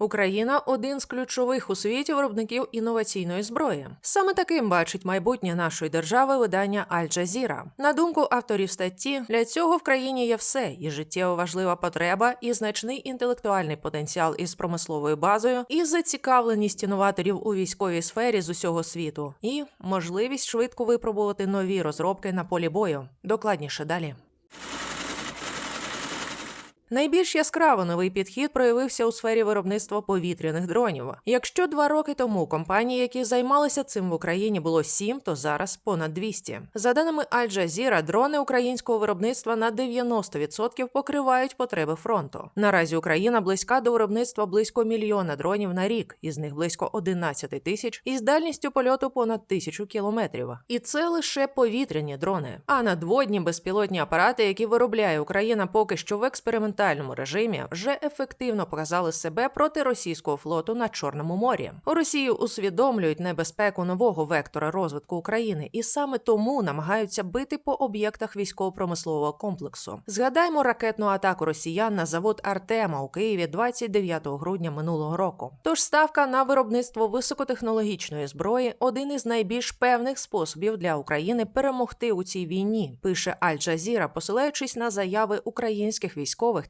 Україна один з ключових у світі виробників інноваційної зброї. Саме таким бачить майбутнє нашої держави видання Аль-Джазіра. На думку авторів статті, для цього в країні є все: і життєво важлива потреба, і значний інтелектуальний потенціал із промисловою базою, і зацікавленість інноваторів у військовій сфері з усього світу, і можливість швидко випробувати нові розробки на полі бою. Докладніше далі. Найбільш яскраво новий підхід проявився у сфері виробництва повітряних дронів. Якщо два роки тому компанії, які займалися цим в Україні, було сім, то зараз понад 200. За даними Аль Джазіра, дрони українського виробництва на 90% покривають потреби фронту. Наразі Україна близька до виробництва близько мільйона дронів на рік, із них близько 11 тисяч, із дальністю польоту понад тисячу кілометрів. І це лише повітряні дрони. А надводні безпілотні апарати, які виробляє Україна поки що в експериментальному режимі, вже ефективно показали себе проти російського флоту на Чорному морі. У Росії усвідомлюють небезпеку нового вектора розвитку України і саме тому намагаються бити по об'єктах військово-промислового комплексу. Згадаймо ракетну атаку росіян на завод Артема у Києві 29 грудня минулого року. Тож ставка на виробництво високотехнологічної зброї один із найбільш певних способів для України перемогти у цій війні, пише Аль Джазіра, посилаючись на заяви українських військових